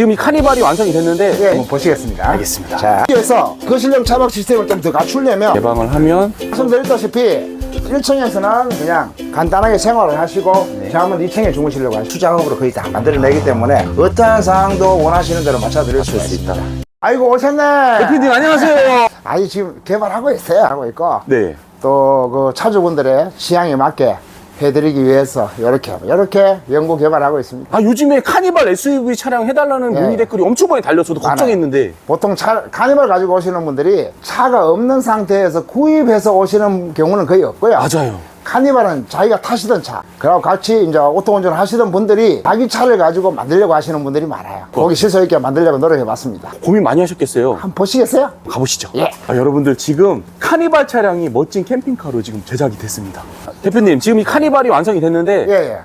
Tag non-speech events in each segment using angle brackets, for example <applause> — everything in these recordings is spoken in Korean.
지금 이 카니발이 완성이 됐는데 예, 한번 보시겠습니다. 알겠습니다. 자, 여기서 거실형 차박 시스템을 좀 더 갖추려면 개방을 하면 말씀드렸다시피 1층에서는 그냥 간단하게 생활을 하시고 잠은 2층에 주무시려고 하시고 수작업으로 거의 다 만들어내기 때문에 어떠한 상황도 원하시는 대로 맞춰드릴 수 있습니다. 아이고 오셨네. 대표님 안녕하세요. 아니 지금 개발하고 있어요. 하고 있고 네. 또 그 차주분들의 취향에 맞게 해드리기 위해서 이렇게 이렇게 연구 개발하고 있습니다. 아 요즘에 카니발 SUV 차량 해달라는 예. 문의 댓글이 엄청 많이 달려서 저도 걱정했는데 보통 차, 카니발 가지고 오시는 분들이 차가 없는 상태에서 구입해서 오시는 경우는 거의 없고요. 맞아요. 카니발은 자기가 타시던 차, 그리고 같이 이제 오토 운전을 하시던 분들이 자기 차를 가지고 만들려고 하시는 분들이 많아요. 거기 실속 있게 만들려고 노력해 봤습니다. 고민 많이 하셨겠어요. 한번 보시겠어요? 가보시죠. 예. 아, 여러분들 지금 카니발 차량이 멋진 캠핑카로 지금 제작이 됐습니다. 대표님 지금 이 카니발이 완성이 됐는데 예, 예.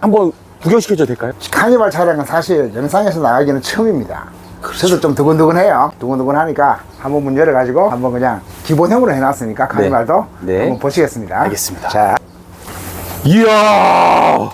한번 구경시켜줘도 될까요? 카니발 차량은 사실 영상에서 나가기는 처음입니다. 그래서 좀 두근두근해요. 두근두근하니까 한번 문 열어가지고 한번 그냥 기본형으로 해놨으니까 카니발도 네. 한번 보시겠습니다. 알겠습니다. 자, 이야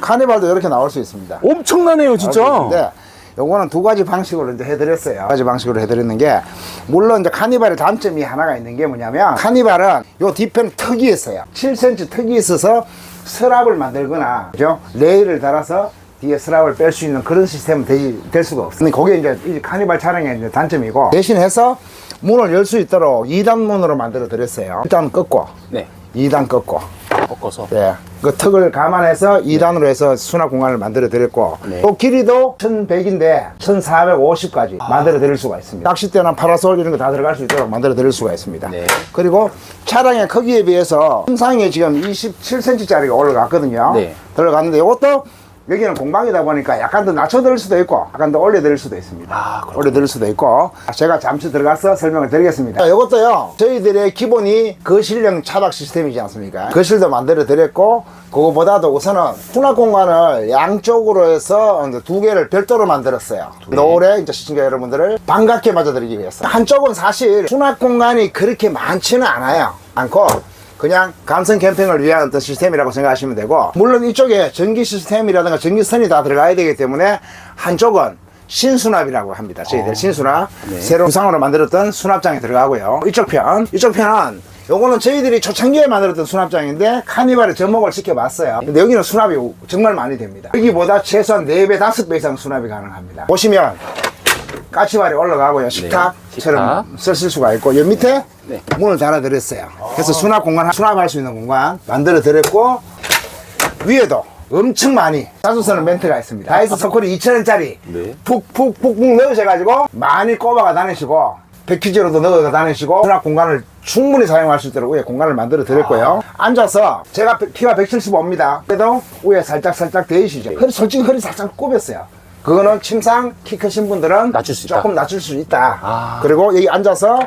카니발도 이렇게 나올 수 있습니다. 엄청나네요 진짜. 네. 요거는 두 가지 방식으로 이제 해드렸어요. 두 가지 방식으로 해드렸는 게, 물론 이제 카니발의 단점이 하나가 있는 게 뭐냐면, 카니발은 요 뒤편 턱이 있어요. 7cm 턱이 있어서 서랍을 만들거나, 그죠? 레일을 달아서 뒤에 서랍을 뺄 수 있는 그런 시스템은 되지, 될 수가 없어요. 근데 그게 이제 이 카니발 차량의 이제 단점이고, 대신해서 문을 열 수 있도록 2단 문으로 만들어 드렸어요. 일단 꺾고, 네. 2단 꺾고, 꺾어서. 예. 그 턱을 감안해서 2단으로 해서 수납 공간을 만들어 드렸고 네. 또 길이도 1100인데 1450까지 만들어 드릴 수가 있습니다. 낚싯대나 파라솔 이런 거 다 들어갈 수 있도록 만들어 드릴 수가 있습니다. 네. 그리고 차량의 크기에 비해서 통상에 지금 27cm짜리가 올라갔거든요. 네. 들어갔는데 이것도 여기는 공방이다 보니까 약간 더 낮춰드릴 수도 있고 약간 더 올려드릴 수도 있습니다. 아. 올려드릴 수도 있고 제가 잠시 들어가서 설명을 드리겠습니다. 이것도요 저희들의 기본이 거실형 차박 시스템이지 않습니까? 거실도 만들어 드렸고 그거보다도 우선은 수납 공간을 양쪽으로 해서 두 개를 별도로 만들었어요. 노래 이제 시청자 여러분들을 반갑게 맞아드리기 위해서 한쪽은 사실 수납 공간이 그렇게 많지는 않아요. 않고 그냥 감성 캠핑을 위한 어떤 시스템이라고 생각하시면 되고 물론 이쪽에 전기 시스템이라든가 전기선이 다 들어가야 되기 때문에 한쪽은 신수납이라고 합니다. 저희들 신수납 새로 구상으로 만들었던 수납장에 들어가고요. 이쪽 편 이쪽 편은 요거는 저희들이 초창기에 만들었던 수납장인데 카니발에 접목을 시켜봤어요. 근데 여기는 수납이 정말 많이 됩니다. 여기보다 최소한 4배, 5배 이상 수납이 가능합니다. 보시면 까치발이 올라가고요. 식탁처럼 쓰실 수가 있고 여 밑에 네. 문을 달아드렸어요. 그래서 수납 공간, 수납할 수 있는 공간 만들어 드렸고 위에도 엄청 많이 사수선은 멘트가 있습니다. 다이소 소콜이 2,000원짜리 네. 푹푹푹푹 넣으셔가지고 많이 꼽아가 다니시고 패키지로도 넣어가 다니시고 수납 공간을 충분히 사용할 수 있도록 위에 공간을 만들어 드렸고요. 앉아서 제가 키가 175입니다. 그래도 위에 살짝 살짝 데이시죠. 허리 솔직히 허리 살짝 굽였어요. 그거는 침상 키 크신 분들은 낮출 수 있다. 조금 낮출 수 있다. 아. 그리고 여기 앉아서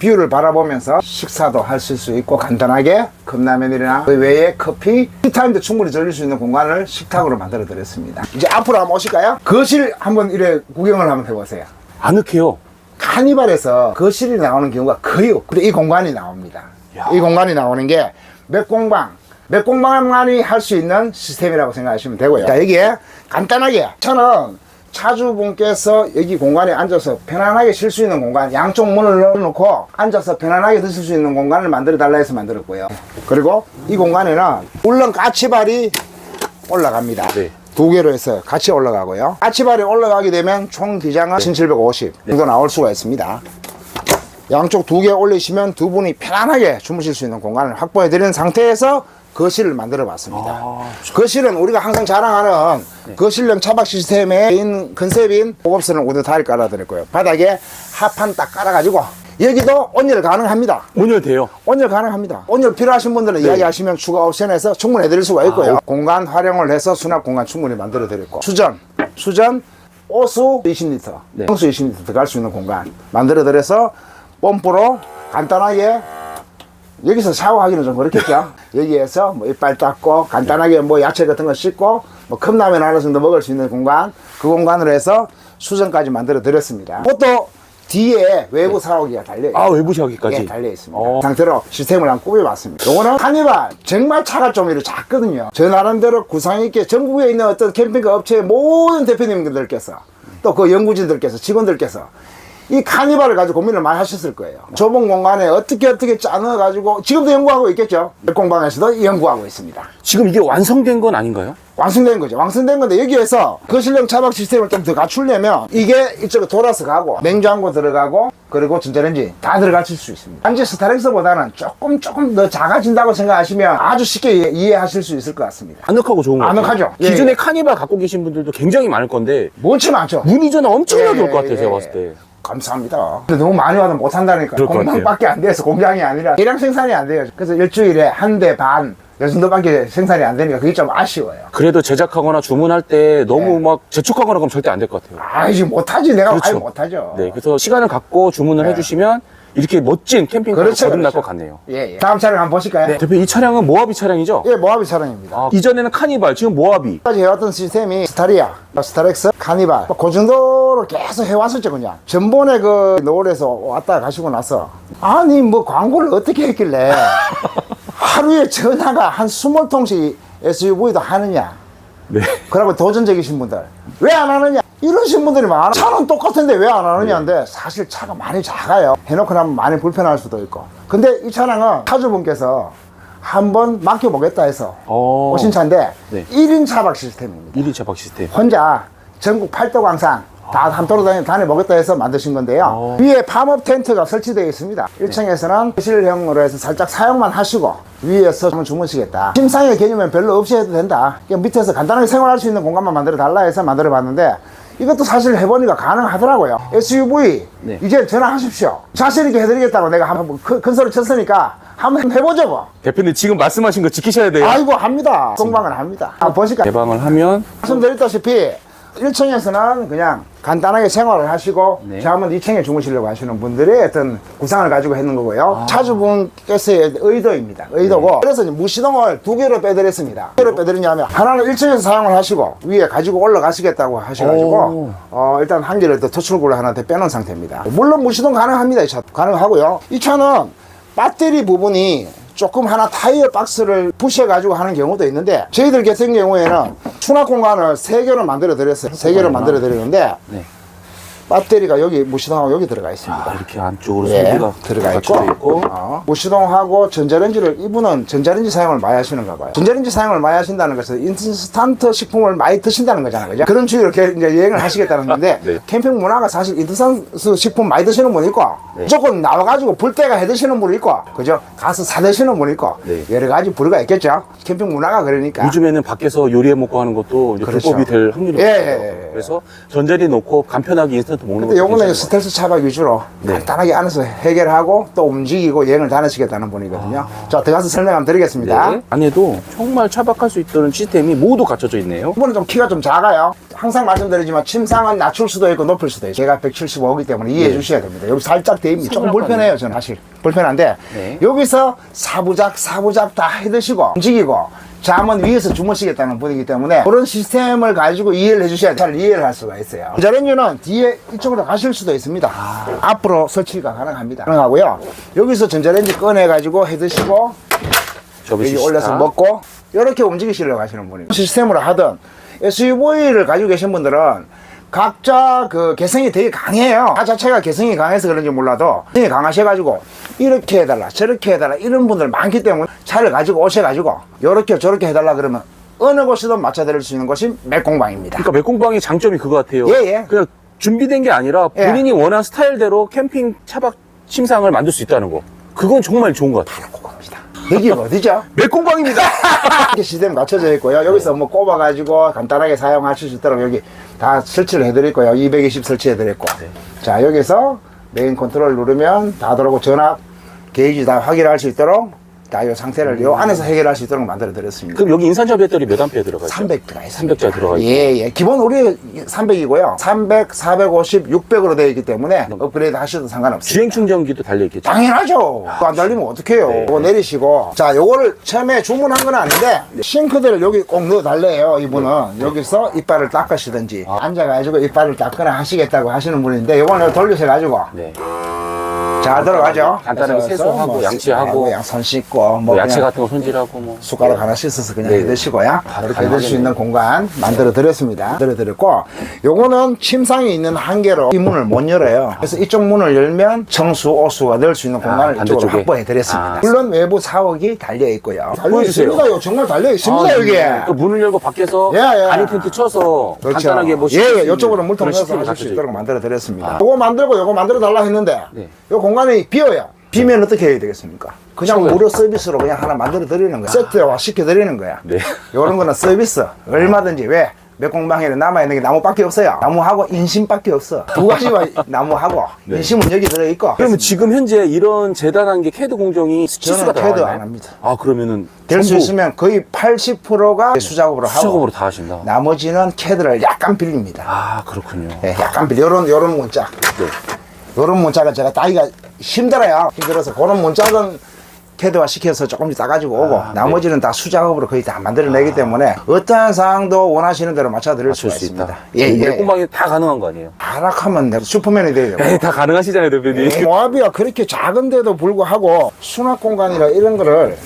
뷰를 바라보면서 식사도 하실 수 있고 간단하게 컵라면이나 그 외에 커피, 티타임도 충분히 즐길 수 있는 공간을 식탁으로 만들어 드렸습니다. 이제 앞으로 한번 오실까요? 거실 한번 이래 구경을 한번 해보세요. 아늑해요. 카니발에서 거실이 나오는 경우가 거의 없고 이 공간이 나옵니다. 야. 이 공간이 나오는 게몇 공방, 몇 공방만이 할 수 있는 시스템이라고 생각하시면 되고요. 자, 여기에 간단하게 저는 차주분께서 여기 공간에 앉아서 편안하게 쉴 수 있는 공간, 양쪽 문을 열어놓고 앉아서 편안하게 드실 수 있는 공간을 만들어 달라 해서 만들었고요. 그리고 이 공간에는 물론 까치발이 올라갑니다. 네. 두 개로 해서 같이 올라가고요. 까치발이 올라가게 되면 총 기장은 1750 정도 나올 수가 있습니다. 양쪽 두 개 올리시면 두 분이 편안하게 주무실 수 있는 공간을 확보해 드리는 상태에서 거실을 만들어 봤습니다. 거실은 우리가 항상 자랑하는 거실형 차박 시스템의 메인 컨셉인 고급스러운 우드 타일 깔아드렸고요. 바닥에 하판 딱 깔아가지고 여기도 온열 가능합니다. 온열 돼요. 온열 가능합니다. 온열 필요하신 분들은 이야기하시면 추가 옵션에서 충분히 해드릴 수가 있고요. 공간 활용을 해서 수납 공간 충분히 만들어 드렸고 수전, 수전, 오수 20리터, 네. 홍수 20리터 들어갈 수 있는 공간 만들어 드려서 펌프로 간단하게 여기서 샤워하기는 좀 그렇겠죠. <laughs> 여기에서 뭐 이빨 닦고 간단하게 뭐 야채 같은 거 씻고 뭐 컵라면 하나 정도 먹을 수 있는 공간 그 공간으로 해서 수전까지 만들어 드렸습니다. 그것도 뒤에 외부 사오기가 달려 있어요. 아, 외부 샤워기까지? 예, 달려 있습니다. 어. 상태로 시스템을 한번 꾸며봤습니다. 요거는 카니발 정말 차가 좀 이렇게 작거든요. 저 나름대로 구상 있게 전국에 있는 어떤 캠핑카 업체의 모든 대표님들께서 또 그 연구진들께서 직원들께서 이 카니발을 가지고 고민을 많이 하셨을 거예요. 좁은 공간에 어떻게 어떻게 짜넣어가지고 지금도 연구하고 있겠죠. 공방에서도 연구하고 있습니다. 지금 이게 완성된 건 아닌가요? 완성된 거죠. 완성된 건데 여기에서 거실형 차박 시스템을 좀 더 갖추려면 이게 이쪽에 돌아서 가고 냉장고 들어가고 그리고 전자레인지 다 들어가실 수 있습니다. 현재 스타렉스보다는 조금 조금 더 작아진다고 생각하시면 아주 쉽게 이해- 이해하실 수 있을 것 같습니다. 아늑하고 좋은 거 같아요. 아늑하죠. 예, 기존에 예. 카니발 갖고 계신 분들도 굉장히 많을 건데 뭔지 많죠? 문의 전화 엄청나게 예, 올것 같아요. 예, 제가 예. 봤을 때. 감사합니다. 근데 너무 많이 와도 못한다니까. 공장밖에 안 돼서 공장이 아니라 대량 생산이 안 돼요. 그래서 일주일에 한 대 반, 요 정도밖에 생산이 안 되니까 그게 좀 아쉬워요. 그래도 제작하거나 주문할 때 너무 예. 막 재촉하거나 그러면 절대 안 될 것 같아요. 아이지 못하지. 내가 그렇죠. 아예 못하죠. 네, 그래서 시간을 갖고 주문을 네. 해주시면 이렇게 멋진 캠핑카가 그렇죠, 거듭날 그렇죠. 것 같네요. 예, 예. 다음 차량 한번 보실까요? 대표 이 차량은 모하비 차량이죠? 예, 모하비 차량입니다. 아, 이전에는 카니발, 지금 모하비. 까지 해왔던 시스템이 스타리아, 스타렉스, 카니발 뭐그 정도로 계속 해왔었죠 그냥 전번에 그 노을에서 왔다 가시고 나서 아니 뭐 광고를 어떻게 했길래 <laughs> 하루에 전화가 한 20통씩 SUV도 하느냐 네. 그러면 도전적이신 분들 왜 안 하느냐 이러신 분들이 많아 차는 똑같은데 왜 안 하느냐인데 사실 차가 많이 작아요 해놓고 나면 많이 불편할 수도 있고 근데 이 차량은 차주분께서 한번 맡겨보겠다 해서 어. 오신 차인데 네. 1인 차박 시스템입니다 1인 차박 시스템. 혼자 전국 팔도 광산 다 함도로 다니, 다녀보겠다 해서 만드신 건데요. 어. 위에 팜업 텐트가 설치되어 있습니다. 1층에서는 거실형으로 해서 살짝 사용만 하시고 위에서 좀 주무시겠다. 침상의 개념은 별로 없이 해도 된다. 그냥 밑에서 간단하게 생활할 수 있는 공간만 만들어 달라 해서 만들어 봤는데 이것도 사실 해보니까 가능하더라고요. SUV 네. 이제 전화하십시오. 자신 있게 해드리겠다고 내가 한번 큰, 큰 소리 쳤으니까 한번 해보자고. 뭐. 대표님 지금 말씀하신 거 지키셔야 돼요. 아이고 합니다. 공방을 합니다. 한번 보실까요? 개방을 하면 말씀드렸다시피 1층에서는 그냥 간단하게 생활을 하시고 네. 잠은 2층에 주무시려고 하시는 분들의 어떤 구상을 가지고 했는 거고요. 아. 차주분께서의 의도입니다. 의도고 네. 그래서 무시동을 두 개로 빼드렸습니다. 두 개로 빼드리냐면 하나는 1층에서 사용을 하시고 위에 가지고 올라가시겠다고 하셔가지고 오. 어, 일단 한 개를 더 토출구를 하나 더 빼놓은 상태입니다. 물론 무시동 가능합니다. 이 차 가능하고요. 이 차는 배터리 부분이 조금 하나 타이어 박스를 부셔가지고 하는 경우도 있는데 저희들 같은 경우에는 수납 공간을 세 개로 만들어 드렸어요. 세 개로 만들어 드렸는데 네. 배터리가 여기 무시동하고 여기 들어가 있습니다. 아, 이렇게 안쪽으로 예, 설비가 들어가 있고, 있고. 어, 무시동하고 전자레인지를 이분은 전자레인지 사용을 많이 하시는가 봐요. 전자레인지 사용을 많이 하신다는 것은 인스턴트 식품을 많이 드신다는 거잖아요. 그죠? 그런 주의로 이렇게 이제 여행을 하시겠다는 건데 <laughs> 네. 캠핑 문화가 사실 인스턴트 식품 많이 드시는 분 있고 네. 무조건 나와가지고 불때가 해 드시는 분 있고 그죠? 가서 사 드시는 분 있고 네. 여러 가지 부류가 있겠죠. 캠핑 문화가 그러니까. 요즘에는 밖에서 요리해 먹고 하는 것도 이제 그렇죠. 불법이 될 확률이 예, 높아요. 예, 예. 그래서 전자레인지 놓고 간편하게 인스턴트 먹는 근데 요거는 스텔스 차박 위주로 네. 간단하게 안에서 해결하고 또 움직이고 여행을 다니시겠다는 분이거든요. 자, 들어가서 설명 한번 드리겠습니다. 아. 네. 안에도 정말 차박할 수 있도록 시스템이 모두 갖춰져 있네요. 이분은 좀 키가 좀 작아요. 항상 말씀드리지만 침상은 낮출 수도 있고 높일 수도 있고 제가 175이기 때문에 이해해 주셔야 됩니다. 여기 살짝 대입니다. 조금 불편해요, 저는 사실. 불편한데 네. 여기서 사부작 사부작 다 해드시고 움직이고 잠은 위에서 주무시겠다는 분이기 때문에 그런 시스템을 가지고 이해를 해주셔야 잘 이해를 할 수가 있어요. 전자레인지는 뒤에 이쪽으로 가실 수도 있습니다. 앞으로 설치가 가능합니다. 가능하고요. 여기서 전자레인지 꺼내 가지고 해 드시고 접으시 여기 올려서 먹고 이렇게 움직이시려고 하시는 분이고 시스템으로 하든 SUV를 가지고 계신 분들은 각자 그 개성이 되게 강해요. 차 자체가 개성이 강해서 그런지 몰라도 개성이 강하셔가지고 이렇게 해달라 저렇게 해달라 이런 분들 많기 때문에 차를 가지고 오셔가지고 이렇게 저렇게 해달라 그러면 어느 곳이든 맞춰드릴 수 있는 곳이 맥공방입니다. 그러니까 맥공방의 장점이 그거 같아요. 예, 예. 그냥 준비된 게 아니라 예. 본인이 원하는 스타일대로 캠핑 차박 침상을 만들 수 있다는 거. 그건 정말 좋은 것 같아요. 그겁니다. 여기 어디죠? <laughs> 맥공방입니다. <laughs> 이렇게 시스템 갖춰져 있고요. 여기서 뭐 꼽아가지고 간단하게 사용하실 수 있도록 여기 다 설치를 해드렸고요. 220 설치해드렸고. 자, 여기서 메인 컨트롤 누르면 다 들어오고 전압, 게이지 다 확인할 수 있도록 다이 상태를 요 안에서 해결할 수 있도록 만들어 드렸습니다. 그럼 여기 인산철 배터리 몇 암페어 들어가죠? 300 들어가 있습니다. 300자 들어가 있고. 예, 예. 기본 우리 300이고요. 300, 450, 600으로 되어 있기 때문에 업그레이드 하셔도 상관없어요. 주행 충전기도 달려 있겠죠. 당연하죠. 그거 안 달리면 어떡해요. 네. 그거 내리시고. 자, 요거를 처음에 주문한 건 아닌데, 싱크대를 여기 꼭 넣어 달래요, 이분은. 여기서 이빨을 닦으시든지, 앉아가지고 이빨을 닦거나 하시겠다고 하시는 분인데, 요거는 돌려서 가지고, 네. 잘 들어가죠. 간단하게 그래서 세수하고 뭐 양치하고. 그냥 손 씻고, 뭐, 뭐 야채 그냥 같은 거 손질하고 뭐. 숟가락 하나 씻어서 그냥 네. 해 드시고요. 바로 이렇게 해드실 수. 있는 공간 만들어 드렸습니다. 만들어 드렸고, 요거는 침상이 있는 한계로 이 문을 못 열어요. 그래서 이쪽 문을 열면 청수, 오수가 넣을 수 있는 공간을 이쪽으로 반대쪽에? 확보해 드렸습니다. 아. 물론 외부 사옥이 달려 있고요. 달려 보여주세요. 있습니다요. 정말 달려 있습니다, 아, 여기. 그 문을 열고 밖에서 예, 예. 간이 텐트 쳐서 그렇죠. 간단하게 뭐 예, 씻을 수 예, 있는 이쪽으로 물통 그런 넣어서 하실 수 있도록. 만들어 드렸습니다. 아. 요거 만들고 요거 만들어 달라 했는데, 네. 요 공간 이 비어요. 비면 어떻게 해야 되겠습니까? 그냥. 무료 서비스로 그냥 하나 만들어 드리는 거야. 세트화 시켜 드리는 거야. 네. 요런 거는 서비스. 얼마든지 왜? 몇 공방에는 남아있는 게 나무밖에 없어요. 나무하고 인심밖에 없어. 두 가지만 <laughs> 나무하고 네. 인심은 여기 들어있고. 그러면 지금 현재 이런 재단한 게 캐드 공정이 치수가 저는 캐드? 안 합니다. 아 그러면은 될 수 전부 있으면 거의 80%가 수작업으로 하고 수작업으로 다 하신다. 나머지는 캐드를 약간 빌립니다. 아 그렇군요. 예, 약간 빌 요런 요런 문자. 네. 요런 문자가 제가 따기가 힘들어요. 힘들어서 그런 문자는 캐드화 시켜서 조금씩 따가지고 오고 아, 나머지는 다 수작업으로 거의 다 만들어내기 때문에 어떠한 사항도 원하시는 대로 맞춰드릴 수 있습니다. 있다. 예, 예, 예. 꼬막이 다 가능한 거 아니에요? 하락하면 내가 슈퍼맨이 돼요. 에, 다 가능하시잖아요, 대표님. 모하비가 그렇게 작은데도 불구하고 수납 공간이라 이런 거를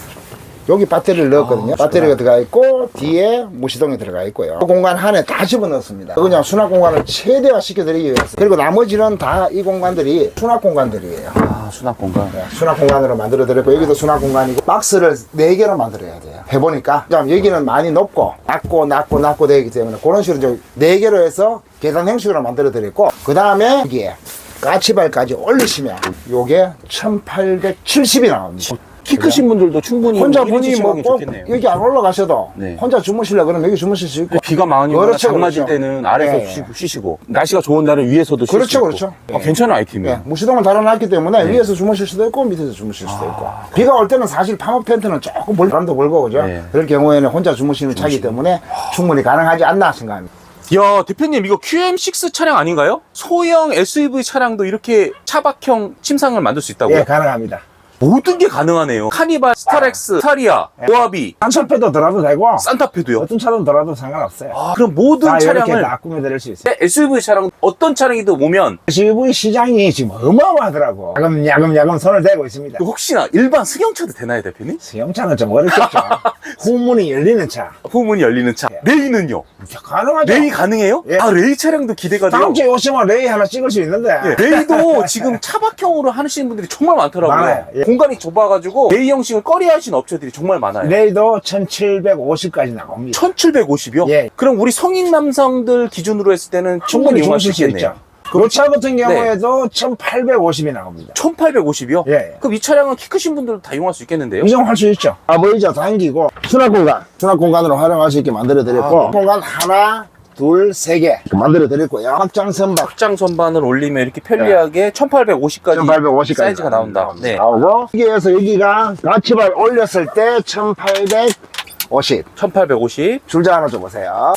여기 배터리를 넣었거든요. 배터리가 들어가 있고 뒤에 무시동이 들어가 있고요. 그 공간 안에 다 집어넣었습니다. 그냥 수납 공간을 최대화 시켜드리기 위해서. 그리고 나머지는 다 이 공간들이 수납 공간들이에요. 아 수납 공간. 네, 수납 공간으로 만들어 드렸고 여기도 수납 공간이고 박스를 네개로 만들어야 돼요 해보니까 좀 여기는 많이 높고 낮고 낮고 낮고 되기 때문에 그런 식으로 이제 네개로 해서 계단 형식으로 만들어 드렸고 그 다음에 여기에 까치발까지 올리시면 요게 1870이 나옵니다 키 크신 분들도 충분히 혼자 뭐 분이 뭐 시간이 꼭 좋겠네요. 여기 안 올라가셔도 네. 혼자 주무실래 그러면 여기 주무실 수 있고 비가 많이 오거나 그렇죠, 장 맞을 그렇죠. 때는 아래서 예, 예. 쉬고, 쉬시고 날씨가 좋은 날은 위에서도 쉴 그렇죠, 수 있고. 그렇죠. 아, 예. 괜찮은 아이템이에요. 예, 무시동을 달아놨기 때문에 위에서 주무실 수도 있고 밑에서 주무실 수도 있고 비가 올 때는 사실 팜업 텐트는 조금 불, 바람도 불고 그죠 네. 그럴 경우에는 혼자 주무시는 차기 때문에 충분히 가능하지 않나 생각합니다 야 대표님 이거 QM6 차량 아닌가요? 소형 SUV 차량도 이렇게 차박형 침상을 만들 수 있다고요? 예 가능합니다 모든 게 가능하네요. 카니발, 스타렉스, 스타리아, 모하비, 한철패도 들어도 되고 산타페도요. 어떤 차든 들어도 상관없어요 아, 그럼 모든 다 이렇게 차량을 다 꾸며드릴 수 있어요 SUV 차량 어떤 차량이든 오면 SUV 시장이 지금 어마어마하더라고 야금 야금 야금 손을 대고 있습니다 혹시나 일반 승용차도 되나요 대표님? 수영차는 좀 어렵겠죠 <laughs> 후문이 열리는 차 후문이 열리는 차. 레이는요? 가능하죠 레이 가능해요? 예. 아 레이 차량도 기대가 돼요. 다음 주에 오시면 레이 하나 찍을 수 있는데 예, 레이도 <laughs> 지금 차박형으로 하시는 분들이 정말 많더라고요. 많아요. 예. 공간이 좁아가지고 레이 형식을 꺼리하시는 업체들이 정말 많아요. 레이도 1750까지 나옵니다 1750이요? 예. 그럼 우리 성인 남성들 기준으로 했을 때는 충분히 이용할 수 있겠네요. 그차 같은 경우에도 1850이 나옵니다 1850이요? 예. 그럼 이 차량은 키 크신 분들도 다 이용할 수 있겠는데요? 이용할 수 있죠 아보이죠 당기고 수납 공간 수납 공간으로 활용할 수 있게 만들어 드렸고 아, 네. 공간 하나 둘 세 개 만들어 드렸고요 확장 선박 확장 선반을 올리면 이렇게 편리하게 1850까지 1850까지 사이즈가 나온다. 네. 나오고 여기에서 여기가 가치발 올렸을 때 1850 1850. 줄자 하나 줘보세요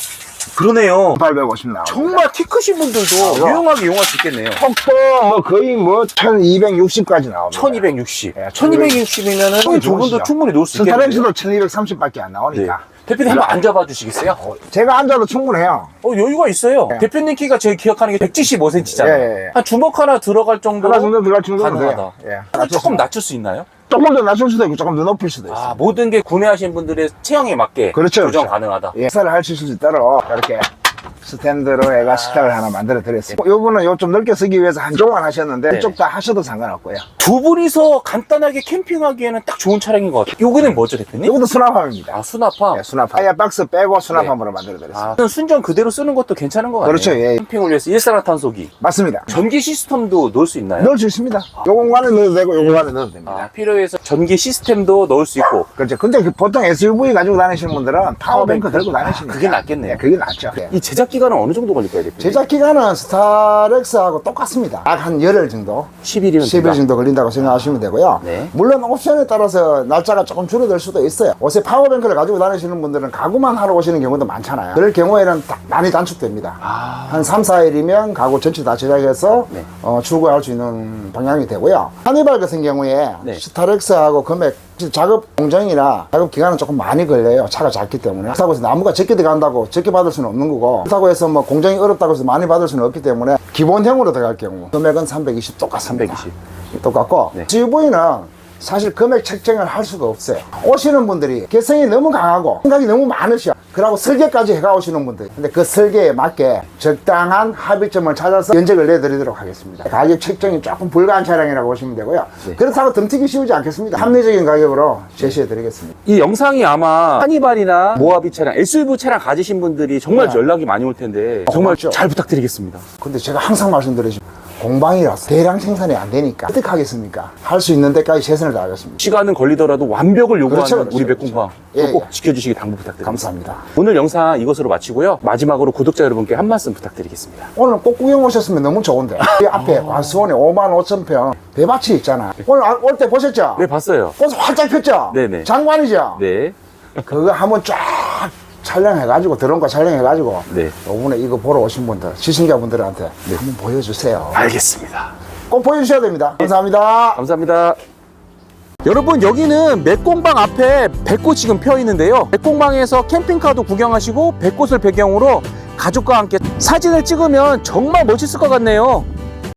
그러네요. 1850 나오고 정말 키 크신 분들도 아, 유용하게 이용할 수 있겠네요. 턱도 뭐 거의 뭐 1260까지 나옵니다 1260. 예, 1260이면은 충분히 두 분도. 충분히 놓을 수 있겠네요. 스타렉스도 1230밖에 안 네. 나오니까 대표님 한번 앉아봐 주시겠어요? 제가 앉아도 충분해요 어, 여유가 있어요. 예. 대표님 키가 제가 기억하는 게 175cm잖아요. 예, 예, 예. 한 주먹 하나 들어갈 정도로 하나 정도 들어갈 정도는 가능하다. 예. 조금 낮출 수 있나요? 조금 더 낮출 수도 있고 조금 더 높일 수도 있어요 아, 모든 게 구매하신 분들의 체형에 맞게 그렇죠, 조정 그렇죠. 가능하다. 예. 식사를 할 수 있도록 이렇게 스탠드로 아. 애가 식탁을 하나 만들어 드렸어요 요거는 요 좀 넓게 쓰기 위해서 한쪽만 하셨는데 네. 이쪽 다 하셔도 상관없고요 두 분이서 간단하게 캠핑하기에는 딱 좋은 차량인 것 같아요. 요거는 뭐죠, 대표님? 요것도 수납함입니다 아, 수납함. 예, 수납함 아예 박스 빼고 수납함으로 만들어 드렸어요 아, 순정 그대로 쓰는 것도 괜찮은 것 같아요. 그렇죠, 예. 캠핑을 위해서 일산화탄소기. 맞습니다 전기 시스템도 넣을 수 있나요? 넣을 수 있습니다 요 공간에 넣어도 되고 요 공간에 넣어도 됩니다 아, 필요해서 전기 시스템도 넣을 수 있고 그렇죠. 근데 그 보통 SUV 가지고 다니시는 분들은 파워뱅크 들고 다니시니까. 그게 낫겠네요. 네, 그게 낫죠. 예. 이 제작 기간은 어느 정도 걸릴까요, 대표님? 제작 기간은 스타렉스하고 똑같습니다. 약 한 열흘 정도. 10일이면 10일 정도 걸린다고 생각하시면 되고요. 네. 물론 옵션에 따라서 날짜가 조금 줄어들 수도 있어요. 옷에 파워뱅크를 가지고 다니시는 분들은 가구만 하러 오시는 경우도 많잖아요. 그럴 경우에는 다- 많이 단축됩니다. 아. 한 3, 4일이면 가구 전체 다 제작해서 네. 어, 출고할 수 있는 방향이 되고요. 카니발 같은 경우에 네. 스타렉스 하고 금액 작업 공정이나 작업 기간은 조금 많이 걸려요. 차가 작기 때문에. 그렇다고 해서 나무가 적게 들어간다고 적게 받을 수는 없는 거고 그렇다고 해서 뭐 공정이 어렵다고 해서 많이 받을 수는 없기 때문에 기본형으로 들어갈 경우 금액은 320 똑같습니다. 320. 똑같고 네. GV는 사실 금액 책정을 할 수가 없어요. 오시는 분들이 개성이 너무 강하고 생각이 너무 많으셔. 그러고 설계까지 해가 오시는 분들. 근데 그 설계에 맞게 적당한 합의점을 찾아서 연적을 내드리도록 하겠습니다. 가격 책정이 조금 불가한 차량이라고 보시면 되고요. 네. 그렇다고 덤튀기 쉬우지 않겠습니다. 합리적인 가격으로 제시해 드리겠습니다. 이 영상이 아마 카니발이나 모하비 차량, SUV 차량 가지신 분들이 정말 네. 연락이 많이 올 텐데 정말 맞죠. 잘 부탁드리겠습니다. 근데 제가 항상 말씀드리지만 공방이라서 대량 생산이 안 되니까 어떻게 하겠습니까? 할 수 있는 데까지 최선을 다하겠습니다. 시간은 걸리더라도 완벽을 요구하는 그렇죠, 그렇죠, 우리 그렇죠. 백공방 예, 꼭 예. 지켜주시기 당부 부탁드립니다. 감사합니다. 오늘 영상 이것으로 마치고요. 마지막으로 구독자 여러분께 한 말씀 부탁드리겠습니다. 오늘 꼭 구경 오셨으면 너무 좋은데 <laughs> 이 앞에 완수원에 5만 5천 평 배밭이 있잖아 오늘 올 때 보셨죠? 네, 봤어요. 꽃 활짝 폈죠? 네네. 장관이죠? 네. 그거 한번 쫙 촬영해가지고 드론 거 촬영해가지고 네. 이번에 이거 보러 오신 분들 시청자분들한테 한번 보여주세요 알겠습니다. 꼭 보여주셔야 됩니다 감사합니다 감사합니다. 여러분 여기는 맥공방 앞에 백꽃 지금 펴 있는데요. 맥공방에서 캠핑카도 구경하시고 백꽃을 배경으로 가족과 함께 사진을 찍으면 정말 멋있을 것 같네요.